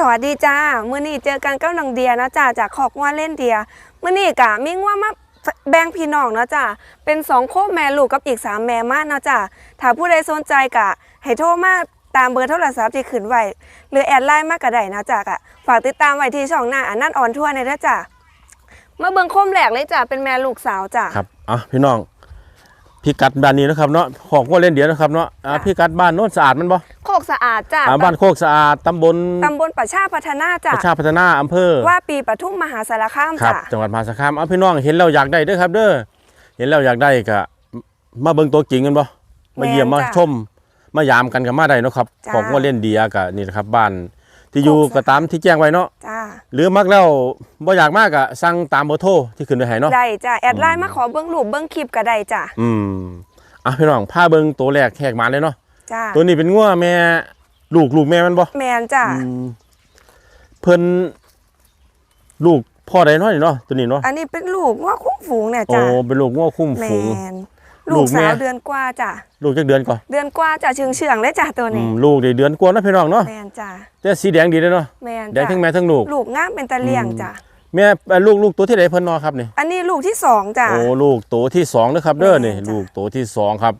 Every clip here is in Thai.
สวัสดีจ้ามื้อนี้เจอกันกับน้องเดียนะจ้าจากขอกว่าเล่นเดียมื้อนี้กะมีงว่ามาแบ่งพี่น้องเนาะจ้าเป็นสองโคแม่ลูกกับอีกสามแม่มาเนาะจ้าถ้าผู้ใดสนใจกะให้โทรมาตามเบอร์โทรศัพท์ที่ขึ้นไว้หรือแอดไลน์มากก็ได้นะจ้ากะฝากติดตามไว้ที่ช่องหน้าอันนั่นออนทั่วในนะจ้าเมาเบิ่งโคมแหลกเลยจ้าเป็นแม่ลูกสาวจ้าครับอะพี่น้อง พี่กัดบ้านนี้นะครับเนาะของก็เล่นเดียวนะครับเนาะอะค่ะพี่กัดบ้านโน้นสะอาดมันบ่โคกสะอาดจ้าอะบ้านโคกสะอาดตำบลตำบลประชาพัฒนาจ้าประชาพัฒนาอำเภอว่าปีปทุมมหาสารคามครับจ้าจังหวัดมหาสารคามเอาพี่น้องเห็นแล้วอยากได้เด้อครับ เด้อเห็นแล้วอยากได้ก็มาเบิ่งตัวจริงกันบ่มาเยี่ยมมาชมมายามกันกับมาได้เนาะครับของก็เล่นเดียก็นี่นะครับบ้าน ที่อยู่ก็ตามที่แจ้งไว้เนาะจ้าหรือมักแล้วบ่อยากมากก็สั่งตามเบอร์โทรที่ขึ้นไว้ให้เนาะได้จ้ะแอดไลน์มาขอเบิ้งรูปเบิ้งคลิปก็ได้จ้ะอืมอะพี่น้องพาเบิ่งตัวแรกแขกมาเลยเนาะจ้าตัวนี้เป็นงัวแม่ลูกลูกแม่มันบ่แมนจ้ะอืมเพิ่นลูกพ่อใดเนาะนี่เนาะตัวนี้เนาะอันนี้เป็นลูกว่าคุ้มฝูงเนี่ยโอ้จ้ะเป็นลูกงัวคุ้มแมฝูงน ลูลูกกแม่ สาวเดือนกว่าจ้ะลูกจักเดือนก่อนเดือนกว่าจ้ะเชื่องเชื่องๆเลยจ้ะตัวอืนี้มลูกได้เดือนกว่าเนาะพี่น้องเนาะแมนจ้ะแต่สีแดงดีเลยเนาะแมนแดงจ้ะทั้งแม่ทั้งลูก ลูกงามเป็นตะเลียงอืมจ้ะแม่เอ่อลูกลูกตัวที่ไหนเพิ่นเนอครับนี่ อันนี้ลูกที่สองจ้ะ โอ้ลูกตัวที่สองนะครับเด้อแม่นี่จ้ะ ลูกตัวที่สองครับ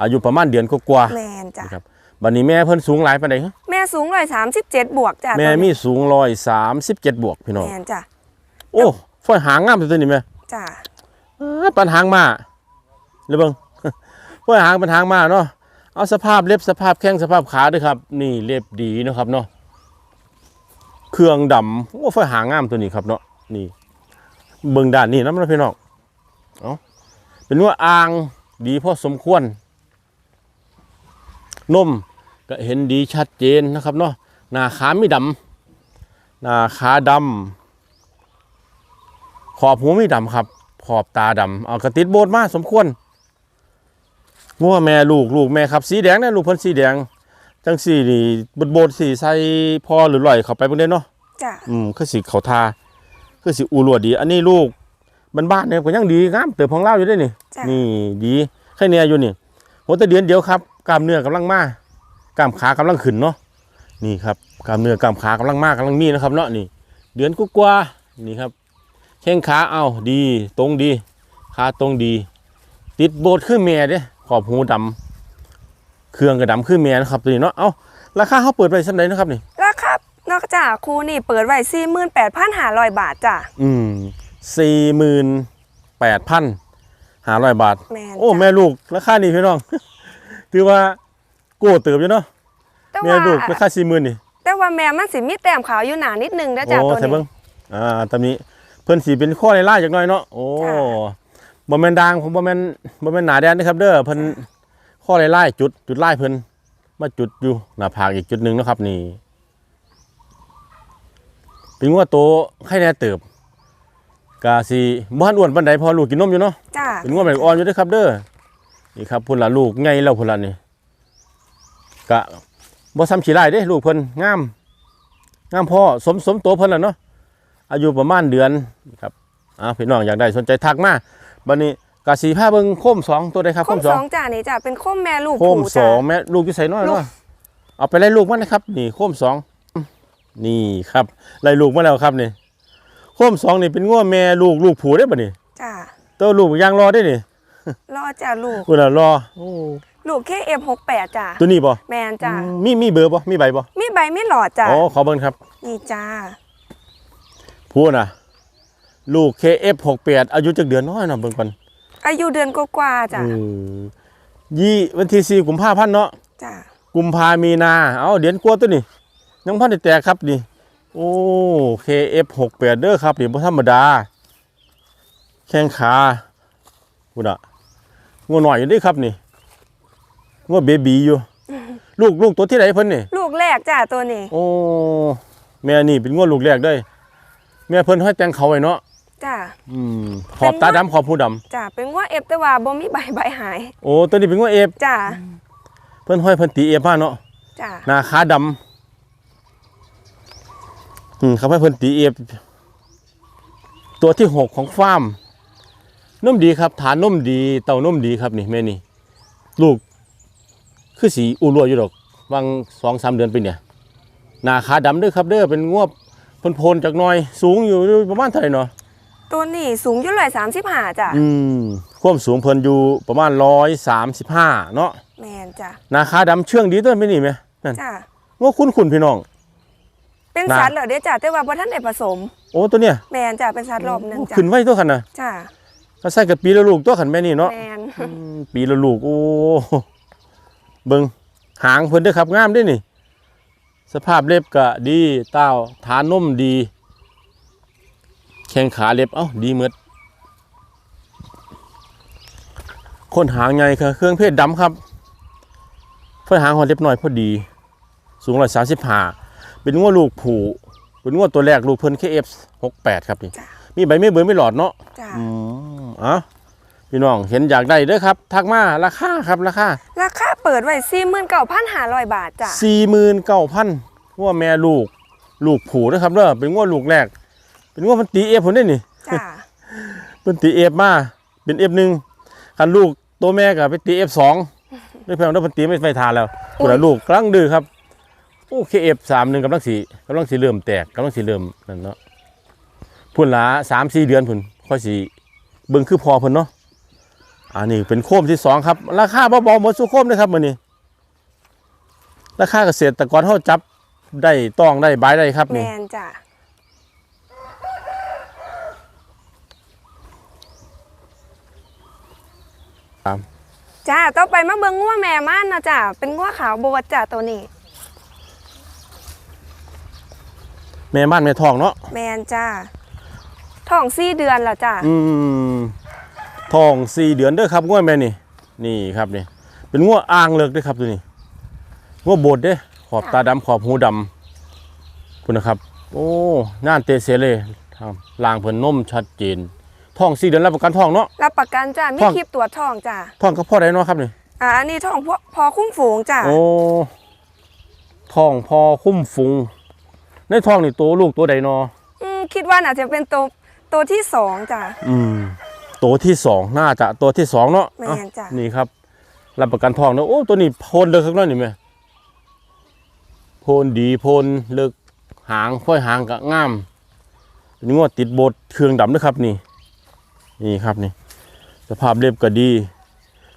อายุประมาณเดือนกว่าแมนจ้ะๆครับบัดนี้แม่เพิ่นสูงหลายปานใดฮะแม่สูงร้อยสามสิบเจ็ดบวกจ้ะแม่ตัวนี้มีสูง137 บวกพี่น้องแมนจ้ะโอ้ฝอยหางงามตัวนี้แม่จ้ะอ้าปันหางมา เดี๋ยวเบิ่งฝอยหางเป็นหางมาเนาะเอาสภาพเล็บสภาพแข้งสภาพขาด้วยครับ นี่เล็บดีนะครับเนาะเครื่องดำโอ้ฝอยหางงามตัวนี้ครับเนาะนี่ เบิ่งด้านนี้นะมันพี่น้องเอาเป็นว่าอ่างดีพอสมควรนมก็เห็นดีชัดเจนนะครับเนาะหน้าขาไม่ดำหน้าขาดำขอบหูไม่ดำครับ ขอบตาดำเอากระติดโบดมาสมควร งัวแม่ลูกลูกแม่ครับสีแดงนะลูกเพิ่นสีแดง จังสีนี่บดโบดสีใส่พอหรือลอยเข้าไปเบิ่งได้เนาะจ้ะอืมคือสิเขาทาคือสิอูรวดดี อันนี้ลูกบ้านๆเนี่ยก็ยังดีงามเติบของเล่าอยู่ได้นี่ จ้ะนี่ดีแค่เนี้ยอยู่นี่หัวแต่เดือนเดียวครับกล้ามเนื้อกำลังมากล้ามขากำลังขึ้นเนาะนี่ครับกล้ามเนื้อกล้ามขากำลังมากกำลังมีนะครับเนาะนี่ เดือนกว่าๆนี่ครับแข้งขาเอาดี ตรงดีขาตรงดี ติดโบดคือแม่เด้ ขอบหูดำเครื่องกระดำคือแม่นะครับตัวนี้เนาะ เอ้าราคาเขาเปิดไปสักไหนนะครับนี่ราคานอกจากครูนี่เปิดไว้สี่หมื่นแปดพันห้าร้อยบาทจ้ะ อืมสี่หมื่นแปดพันห้าร้อยบาทแมนโอ้จ้ะแม่ลูกราคานี่พี่น้อง ถือว่าโก้เติบอยู่เนาะแต่แม่ว่าลูกราคาสี่หมื่นนี่ แต่ว่าแม่มันสิมีแต้มขาวอยู่หนานิดนึงนะจ๊ะโอ้ตัวใช่เบิ้นี้งอ่าตอนนี้เพิ่นสีเป็นข้อในล่าจากหน้อยเนาะ โอ้ค่ะ บ่แม่นดังผมบ่แม่นบ่แม่นหนาแดนนะครับ เด้อเพิ่นข้อในล่จุด จุดไล่เพิ่นมาจุดอยู่หน้าผากอีกจุดหนึ่งเนาะครับ นี่ เป็นงัวโตไข่แน่เติบกาสิบ่ทันอ้วนปานใดเพอลูกกินนมอยู่เนาะจ้ะเป็นงวดแบบอ่อนอยู่เด้วยครับ เด้อนี่ครับพุ่นละลูกไงแล้วพุ่นละนี่กะบ่ซ้ำขี้ไล่เด้ลูกเพิ่นงามงามพ่อสมสมตัวเพิ่นละเนาะอายุประมาณเดือนครับอ่าพี่น้องอยากได้สนใจทักมา บัดนี้กะสีผ้าเบิ่งโคมสองตัวใดครับคโคมมสสอองงจ้ะนี่จ้ะเป็นคมแม่ลูกโคมผูสจ้ะองแม่ลูกอยู่ใส่น้อยลูก เนาะเอาไปไล่ลูกมันนะครับ นี่โคมสองนี่ครับไล่ลูกมาแล้วครับนี่โคมสองนี่เป็นงัวแม่ลูกลูกผูได้อบัดนี้จ้ะตัวลูกยังรอได้นี่รอจ้ะลูกพุ่นละรอโอ้ลูก KF68 จ้ะตัวนี้บ่แมนจ้ะมีมีเบอร์บ่มีใบบ่มีใบมีหลอดจ้ะอ๋อขอเบิ่งครับ นี่จ้า พูดนะ ลูก KF68 อายุจักเดือนน้อยเนาะเบิ่งก่อนอายุเดือนกว่าๆจ้ะอืมยี่วันที่4กุมภาพันธ์เนาะ จ้ะกุมภามีนา เอาเดือนกว่าตัวนี้ยังพันได้แตกครับนี่ โอ้ KF68 เด้อครับนี่บ่ธรรมดา แข้งขาพูดอะงัวหน่อยอยู่เด้ครับนี่งัวเบบีอยู่ ลูกลูกตัวที่ไหนเพิ่นนี่ ลูกแรกจ้ะตัวนี้ โอ้ แม่นี่เป็นงวดลูกแรกได้ยแม่เพิ่นให้แต่งเขาไว้เนาะ จ้ะอืมขอบตาดำขอบผู้ดำจ้ะเป็นว่าเอฟแต่ว่าบ่มีใบใบหายโอ้ตัวนี้เป็นงวดเอฟจ้ะเพิ่นห้อยเพิ่นตีเอฟมาเนาะจ้ะหน้าขาดำอืมเขาให้เพิ่นตีเอฟตัวที่หกของฟาร์มนุ่มดีครับ ฐานนุ่มดีเต่านุ่มดีครับนี่แม่นี่ลูก คือสีอูรัวอยู่ดอกวางสองสามเดือนไปเนี่ยหน้าขาดำเด้วยครับเด้อเป็นงวบพนๆจากหน้อย สูงอยู่ประมาณเท่าไหร่เนาะ ตัวนี้สูงอยู่ร้อยสามสิบห้าจ้ะอืมความสูงเพิ่นอยู่ประมาณ135เนาะแมนจ้ะหน้าขาดำเชื่องดีตัวไม่นี่ไหมนั่นจ้ะงวคุ้นๆพี่น้อง เป็นน่ะสัตว์เหรอเด้อจ้ะแต่ว่าบ่ทันได้ผสม โอ้ตัวเนี้ยแมนจ้ะเป็นสัตว์รอบหนึงจ้ะขึ้นไว้ตัวขันน่ะจ้ะก็ใส่กับปีละลูกตัวขันแม่นี่เนาะแมนอืมปีละลูกโอ้เบิ่งหางเพิ่นเด้อครับงามเด้อนี่ สภาพเล็บก็ดีเต้าฐานนมดี แข้งขาเล็บ เอ้า ดีหมดคนหางใหญ่ค่ะเครื่องเพศดำครับเพื่อหางหอเล็บน้อยพอดี สูงร้อยสามสิบห้าเป็นงวลูกผูเป็นงวตัวแรกลูกเพิ่นเคเอฟหกแปดครับนี่จ้ะมีใบไม่เบื่อไม่หลอดเนาะจ้ะอืมเอะพี่น้องเห็นอยากได้เด้อครับ ทักมาราคาครับราคา ราคาเปิดไว้สี่หมื่นเก้าพันห้าร้อยบาทจ้ะสี่หมื่นเก้าพันว่าแม่ลูก ลูกผูนะครับเด้อเป็นงวลูกแรก เป็นงวมันตีเอฟผมได้นี่จ้ะเป็นตีเอฟมาเป็นเอฟหนึ่งคันลูกตัวแม่กับไปตีเอฟสองได้เพียงได้พันตีไม่ไฟทานแล้วตัวละลูกกำลังดื้อครับโอ้เคเอฟสามหนึ่งกำลังสีกำลังสีเริ่มแตกกำลังสีเริ่มนั่นเนาะพุ่นละสามสี่เดือนพุ่นค่อยสีเบิ่งคือพอพุ่นเนาะอันนี้เป็นโคมที่สองครับ ราคาเบาๆหมดสุโคมเลยครับมื้อนี้ราคาเกษตรกรเขาจับได้ต้องได้บายได้ครับแมนี่นจ้ะ ครับจ้าต่อไปมาเบิ่งงัวแม่ม่านนะจ้ะเป็นงัวขาวโบดจ้ะตัวนี้ แม่บ้านแม่ทองเนาะแมนจ้าท้องสี่เดือนแล้วจ้าอืมทองสี่เดือนเด้อครับง้วแม่นี่ นี่ครับนี่เป็นง้วอ่างเลิกเด้อครับตัวนี้ง้วโบดเด้อขอบตาดำขอบหูดำคุณนะครับ โอ้น่านเตเสเลยครับลางเพิ่นนมชัดเจน ทองสี่เดือนรับประกันทองเนาะ รับประกันจ้ามีท้อง คลิปตรวจท้องจ้าทองก็พ่อได้เนาะครับนี่อ่าอันนี้ท้องพวพอคุ้มฝูงจ้าโอ้ทองพอคุ้มฟุงในทองนี่ตัวลูกตัวใดเนาะอืมคิดว่าน่าจะเป็นตัวตัวที่สองจ้า อืมตัวที่สองน่าจะตัวที่สองเนาะแม่นเอ้าจ้ะ นี่ครับ รับประกันทองเนาะโอ้ตัวนี้โพนเลิกข้างนอกนี่ไหมโพนดีโพนเลิกหางค่อยหางกะงามเป็นงวดติดโบดเครื่องดำด้วยครับนี่ นี่ครับนี่ สภาพเรียบก็ดี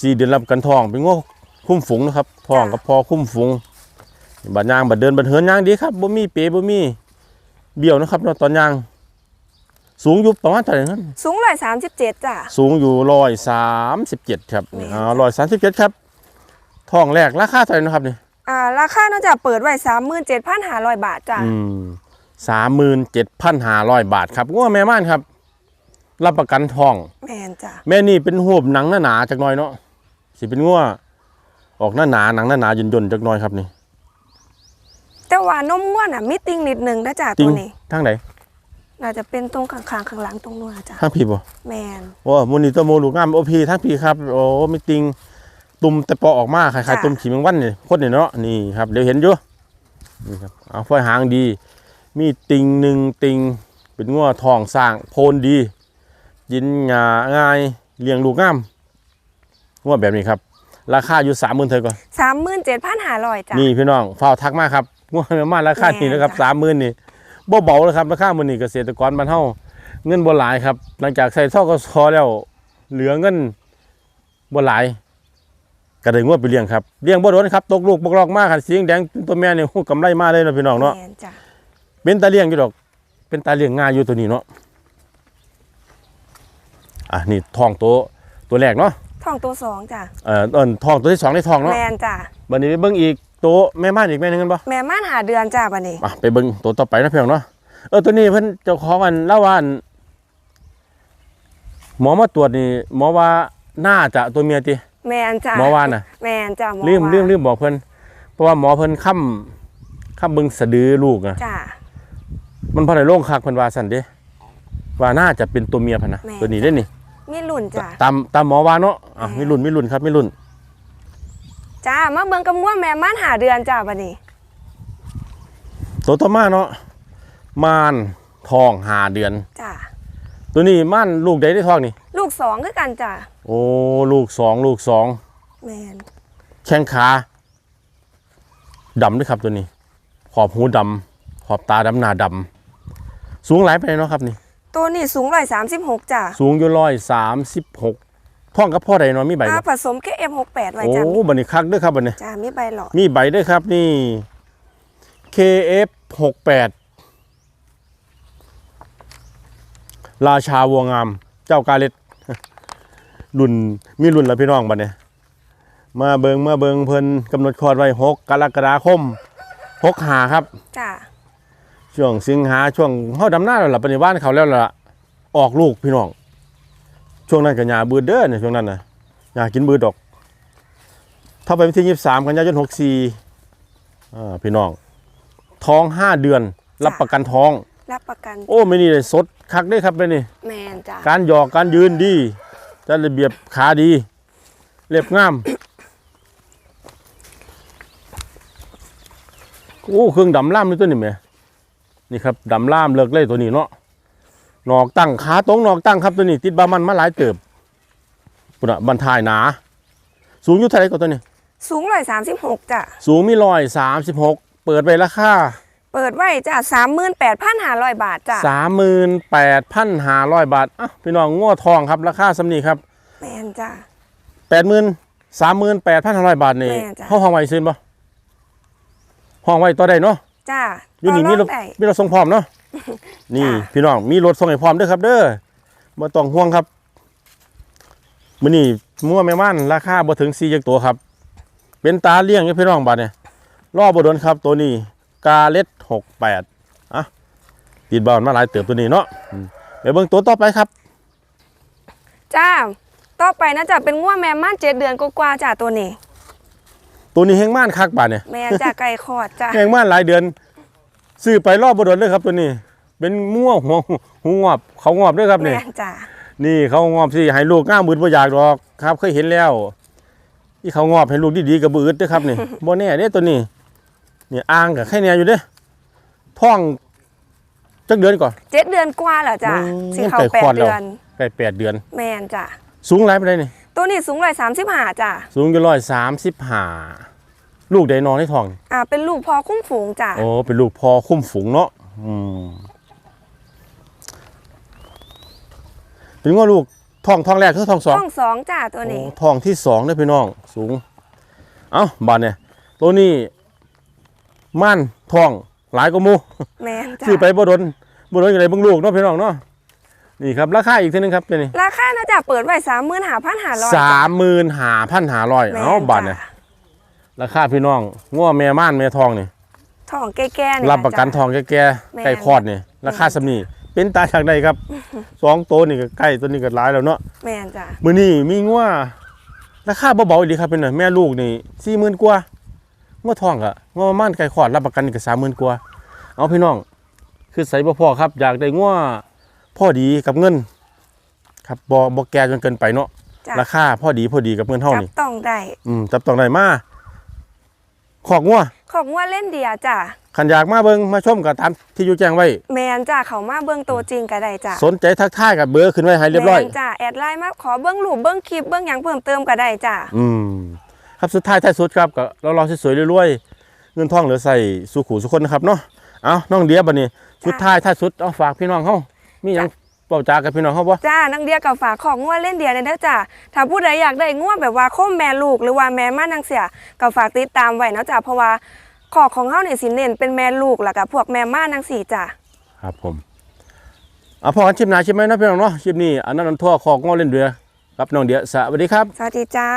สี่เดือนรับประกันทองเป็นงวดคุ้มฝูงนะครับทองกับพอคุ้มฝูงบัดยางบัดเดินบัดเหินยางดีครับบ่มีเป๋บ่มีเบี้ยวนะครับเนาะตอนยาง สูงอยู่ประมาณเท่าไหร่นั้นสูงร้อยสามสิบเจ็ดจ้าสูงอยู่ร้อยสามสิบเจ็ดครับแม่นอ่าร้อยสามสิบเจ็ดครับทองแรกราคาเท่าไหร่นะครับนี่อ่าราคาน่าจะเปิดไว้สามหมื่นเจ็ดพันห้าร้อยบาทจ้าอืมสามหมื่นเจ็ดพันห้าร้อยบาทครับง้อแม่ม่านครับ รับประกันทอง แมนจ้าแม่นี่เป็นหูบหนังหนาๆจากหน้อยเนาะสิเป็นง้อออกหน้าหนาหนังหน้าหนาๆย่นๆจากหน้อยครับนี่แต่ว่านมง่วนอะมิติงนิดนึงนะจ้าจริตังวนี้ทางไหนน่าจะเป็นตรงข้างๆข้างหลังตรงนู้นอะจ้าทางพี่บ่แมนโอ้มูนิโตโมลูกงามโอพีทางพี่ครับโอ้มีติงตุ่มแต่ปอออกมาคล้ายจ้ะๆตุ่มขีแมงวันนี่พ่นนี่เนาะนี่ครับเดี๋ยวเห็นอยู่นี่ครับเอาไฟหางดี มีติงหนึ่งติงเป็นงัวทองสร้างโพนดี ยินงาง่ายเลี้ยงลูกงามงัวแบบนี้ครับ ราคาอยู่สามหมื่นเท่าก่อนสามหมื่นเจ็ดพันห้าร้อยจ้านี่พี่น้องเฝ้าวทักมาครับงัวแม่มาราคานี้นะครับแม่นจ้ะสามหมื่นนี่บ่เบาเลยครับราคามื้อนี้เกษตรกรบ้านเฮาเงินบ่หลายครับ หลังจากใส่ทกสแล้ว เหลือเงินบ่หลายก็ได้งวดไปเลี้ยงครับเลี้ยงบ่โดนครับตกลูกบกลอกมากครับสีแดงเป็นตัวแม่นี่โอ้กำไรมาเลยนะพี่น้องเนาะแมนจ้าเป็นตาเลี้ยงอยู่ดอก เป็นตาเลี้ยงง่ายอยู่ตัวนี้เนาะ อะนี่ทองตัวตัวแรกเนาะท้องตัวสองจ้าเอ่อเอิ้นทองตัวที่สองในทองเนาะแมนจ้าบัดนี้ไปเบิ่งอีกตัวแม่ม่านอีกแม่หนึงกันบ่แม่ม่านหาเดือนจ้าบันนี้อะไปเบิ่งตัวต่อไปนะเพียงเนาะเออตัวนี้เพิ่นเจ้าของอันเล่าว่าอันหมอมาตรวจนี่หมอว่าน่าจะตัวเมียติแมนจ้าหมอว่าน่ะแมนจ้าหมอลืมว่าลืมลืมบอกเพิ่นเพราะว่าหมอเพิ่นค้ำค้ำเบิ่งสะดือลูกอะจ้ามันพอได้โล่งคักเพิ่นว่าซั่นเด้ว่าน่าจะเป็นตัวเมียพันนะแม่ตัวนี้ได้นี่ มีรุ่นจ้าตามตามหมอว่าเนาะอะแม่มีรุ่นมีรุ่นครับมีรุ่นจ้ามาเบิ่งกำง่วแม่ม่านหาเดือนจ้าบันนี้ตัวต่อมาเนาะม่านทองหาเดือนจ้าตัวนี้ม่านลูกใดได้ทองนี่ ลูกสองคือกันจ้าโอ้ลูกสองลูกสองแมนแข้งขาดำด้วยครับตัวนี้ ขอบหูดำขอบตาดำหน้าดำสูงหลายไปเนาะครับนี่ ตัวนี้สูงร้อยสามสิบหกจ้ะสูงอยู่ร้อยสามสิบหกท่องกับพ่อใดเนาะมีใบอ่าบ่ผสมแค่เอ็มหกแปดไว้โอ้จ้ะบันนี้คักเด้วยครับบันนี้จ้ะมีใบหลอดมีใบด้วยครับนี่ KF 68ราชาวัวงาม เจ้ากาเล็ดรุ่นมีรุ่นแล้วพี่น้องบัดเนี่ยมาเบิงมาเบิงเพิ่นกำหนดคลอดไว้6กรกฎาคม6หาครับ จ้ะ ช่วงสิงหาช่วงเฮาดำหน้าแล้วล่ะปฏิบ้านเขาแล้วล่ะออกลูกพี่น้อง ช่วงนั้นก็หญ้าบืดเด้อเนี่ยช่วงนั้นน่ะหญ้ากินบืดดอก ถ้าไปวันที่23กันยายน64อ่าพี่น้อง ท้อง5เดือน รับประกันท้อง รับประกัน โอ้ไม่นี่เลยสดคักได้ครับไปนี่แมนจ้ะการหยอกการยืนดีจัดระเบียบขาดี เรียบงามโอ้เครื่องดำล่ามนี่ตัวนี้แหม นี่ครับดำล่ามเลิกเลยตัวนี้เนาะนอกตั้งขาตรงนอกตั้งครับตัวนี้ ติดบามันมาหลายเติบปุ่นอะบันทายหนา สูงอยู่เท่าไหรก็ตัวนี้ สูงร้อยสามสิบหกจ้ะสูงมีรอยสามสิบหกเปิดไปราคาเปิดไว้จ้ะสามหมื่นแปดพันห้าร้อยบาทจ้ะสามหมื่นแปดพันห้าร้อยบาทอะพี่น้องง้อทองครับราคาสำนีครับแมนจ้ะแปดหมื่นสามหมื่นแปดพันห้าร้อยบาทนี่แม่นจ้ะห้องห้องไว้ซื้อบ่ห้องไว้ต่อได้เนาะจ้ะ อยู่นี่มีรต่ถอรองได้มีรถส่งพร้อมเนาะนี่จ้ะพี่น้องมีรถส่งให้พร้อมเด้อครับ เด้อบ่ต้องห่วงครับมื้อนี้มั่วแม่ม่านราคาบ่ถึง4จักตัวครับ เป็นตาเลี้ยงอยู่พี่น้องบาดเนี่ยรอบ่โดนครับ ตัวนี้กาเล็ด68อะติดบ้านมาหลายเติบตัวนี้เนาะอืมเดี๋ยวเบิ่งตัวต่อไปครับ จ้า ต่อไปนะจ๊ะเป็นง่วแม่ม่านเจ็ดเดือนกว่าๆจ้ะตัวนี้ ตัวนี้แห้งม่านคักบาดเนี่ย แม่จ้ะไก่คอดจ้ะแห้งม่านหลายเดือน ซื้อไปรอบ่โดเลยครับตัวนี้ เป็นมั่วหัวหูงอบเขางอบด้วยครับนี่แม่จ้ะนี่เขางอบสิให้ลูกง่ามมืดบ่อยากดอกครับเคยเห็นแล้วที่เขางอบให้ลูกดีๆกับบืดด้อครับนี่ บ่แน่เด้ตัวนี้เนี่ยอ่างกับไข่แน่อยู่เด้ท้องจักเดือนก่อน เจ็ดเดือนกว่าแล้วจ้ะอืมสิเขาไก่แปคลอดแล้ว เดือน ใกล้แปดเดือน แม่นจ้ะ สูงหลายปานใดนี่ ตัวนี้สูงร้อยสามสิบห้าจ้ะสูงอยู่ร้อยสามสิบห้า ลูกใดนอนในท้องอ่าเป็นลูกพอคุ้มฝูงจ้ะโอ้เป็นลูกพอคุ้มฝูงเนาะอืมเป็นว่าลูกท้องท้องแรกคือท้องสองท้องสองจ้ะตัวนี้โอ้ทองที่สองได้อพี่น้องสูง เอ้าบานเนี่ยตัวนี้ม่านทองหลายกว่าหมูแม่นจ้ะซื้อไปบ่โดนบ่โดนอย่างไรเบิ่งลูกเนาะพี่น้องเนาะนี่ครับราคาอีกทีนึงครับตัวนี้ราคานะจ๊ะเปิดไว้สามหมื่นห้าพันห้าร้อยสามหมื่นห้าพันห้าร้อยแม่นเอ้าบาทเนี่ยจ้ะ ราคาพี่น้องง้อแม่ม่านแม่ทองนี่ทองแก่ๆนี่รับประกันจ้ทองแก่แม่ๆนใกล้คลอดนี่ราคาสำนีเป็นตาจากใดครับสองตัวนี่ก็ใกล้ตัวนี้ก็หลายแล้วเนาะแม่นจ้ะมือนี่มีงัวราคาเบาๆอีกดีครับเป็นหน่อยแม่ลูกนี่สี่หมื่นกว่างัวทองอะงัวม่านไก่ขอดรับประกันอีกสามหมื่นกว่าเอาพี่น้อง คือใส่บ่พอครับ อยากได้งัวพ่อดีกับเงิน ครับบ่บ่แก่จนเกินไปเนาะจ้ะราคาพ่อดีพอดีกับเงินเท่าจับนี่ต้องได้อืมจับต้องได้มา ขอกงัวของว่าเล่นเดียจ้ะขันอยากมาเบิ่งมาชมกับตามที่อยู่แจ้งไว้ แมนจ้ะเขามาเบื้องตัวจริงก็ได้จ้ะสนใจทักทายกับเบอร์ขึ้นไว้ให้เรียบร้อยแม่นจ้ะแอดไลน์มาขอเบื้องรูปเบื้องคลิปเบื้องหยังเพิ่มเติมก็ได้จ้ะอืมครับสุดท้ายท้ายสุดครับก็เรารอสวยๆรวยๆเงินทองเหลือใส่สู่ขู่สุคนนะครับเนาะเอาน้องเดียบัดนี้สุดท้ายท้ายสุดเอาฝากพี่น้องเฮามีหยัง เป่าจากับพี่น้องเฮาบ่จ้านังเดียกับฝากของง่วเล่นเดียในเด้อจ้ะถ้าผู้ใดอยากได้ง่วแบบว่าโค้มแม่ลูกหรือว่าแม่ม่านางเสียก็ฝากติดตามไว้เนาะจ้ะเพราะว่าขอของเฮาเนี่ยสิเน้นเป็นแม่ลูกแล้วก็พวกแม่ม่านางสีจ้ะครับผมเอาพอกันชิมหนาชิมไหมนะพี่น้องเนาะชิมนี้อันนั้นอันทั่วของงอเล่นเดือกับน้องเดียสวัสดีครับสวัสดีจ้า